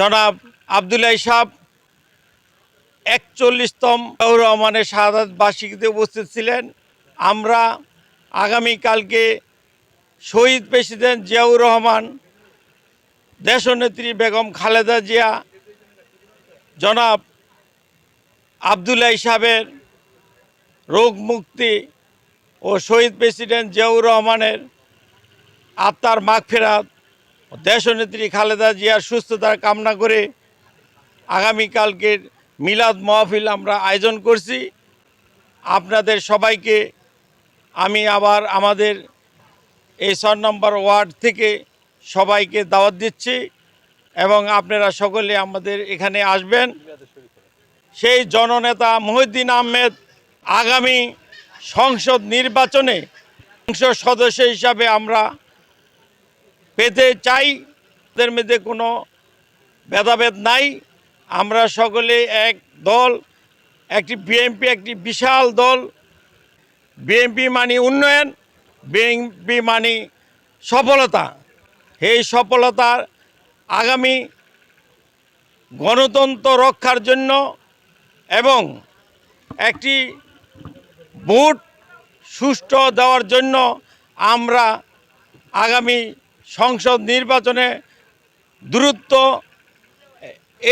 জনাব আবদুল্লাহ সাহ একচল্লিশতম রহমানের শাহাদ বার্ষিকীতে উপস্থিত ছিলেন। আমরা আগামীকালকে শহীদ প্রেসিডেন্ট জিয়াউর রহমান, দেশনেত্রী বেগম খালেদা জিয়া, জনাব আবদুল্লাহ সাহেবের রোগ মুক্তি ও শহীদ প্রেসিডেন্ট জিয়াউর রহমানের আত্মার মাগফেরাত দেশনেত্রী খালেদা জিয়ার সুস্থতার কামনা করে আগামীকালকের মিলাদ মাহফিল আমরা আয়োজন করছি। আপনাদের সবাইকে আমি আবার আমাদের এই ছয় নম্বর ওয়ার্ড থেকে সবাইকে দাওয়াত দিচ্ছি এবং আপনারা সকলে আমাদের এখানে আসবেন। সেই জননেতা মহিউদ্দিন আহমেদ আগামী সংসদ নির্বাচনে সংসদ সদস্য হিসাবে আমরা পেতে চাই, তাদের মধ্যে কোনো ভেদাভেদ নাই। আমরা সকলে এক দল, একটি বিএনপি, একটি বিশাল দল। বিএনপি মানে উন্নয়ন, বিএনপি মানে সফলতা। এই সফলতার আগামী গণতন্ত্র রক্ষার জন্য এবং একটি ভোট সুষ্ঠু দেওয়ার জন্য আমরা আগামী সংসদ নির্বাচনে দূরত্ব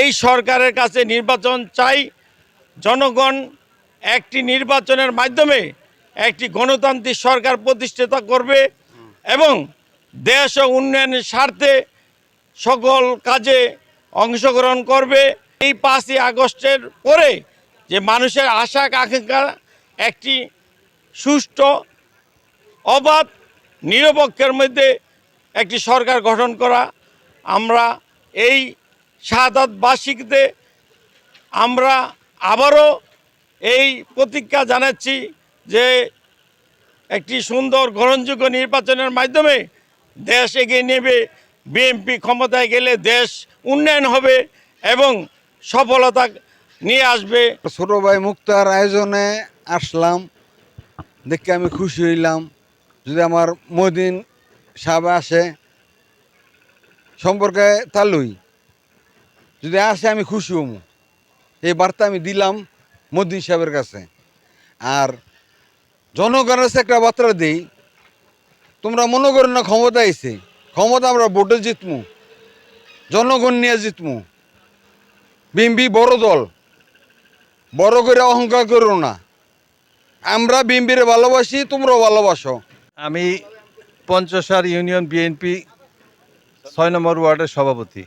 এই সরকারের কাছে নির্বাচন চাই। জনগণ একটি নির্বাচনের মাধ্যমে একটি গণতান্ত্রিক সরকার প্রতিষ্ঠাতা করবে এবং দেশ ও উন্নয়নের স্বার্থে সকল কাজে অংশগ্রহণ করবে। এই পাঁচই আগস্টের পরে যে মানুষের আশা আকাঙ্ক্ষা, একটি সুষ্ঠু, অবাধ, নিরপেক্ষের মধ্যে একটি সরকার গঠন করা। আমরা এই শাহাদাত বার্ষিকীতে আমরা আবারও এই প্রতিজ্ঞা জানাচ্ছি যে একটি সুন্দর গ্রহণযোগ্য নির্বাচনের মাধ্যমে দেশ এগিয়ে নেবে, বিএনপি ক্ষমতায় গেলে দেশ উন্নয়ন হবে এবং সফলতা নিয়ে আসবে। ছোট ভাই মুক্তার আয়োজনে আসলাম, দেখে আমি খুশি হইলাম। যদি আমার মদিন সাহেব আসে, সম্পর্কে তালুই যদি আসে, আমি খুশি হম। এই বার্তা আমি দিলাম মদিন সাহেবের কাছে। আর জনগণের কাছে একটা বার্তা দিই, তোমরা মনে করো না ক্ষমতা আইসে ক্ষমতা আমরা ভোটে জিতমু, জনগণ নিয়ে জিতমু। বিএমপি বড় দল, বড় করে অহংকার করো না। আমরা বিএমপির ভালোবাসি, তোমরাও ভালোবাসো। আমি পঞ্চসার ইউনিয়ন বিএনপি ছয় নম্বর ওয়ার্ডের সভাপতি।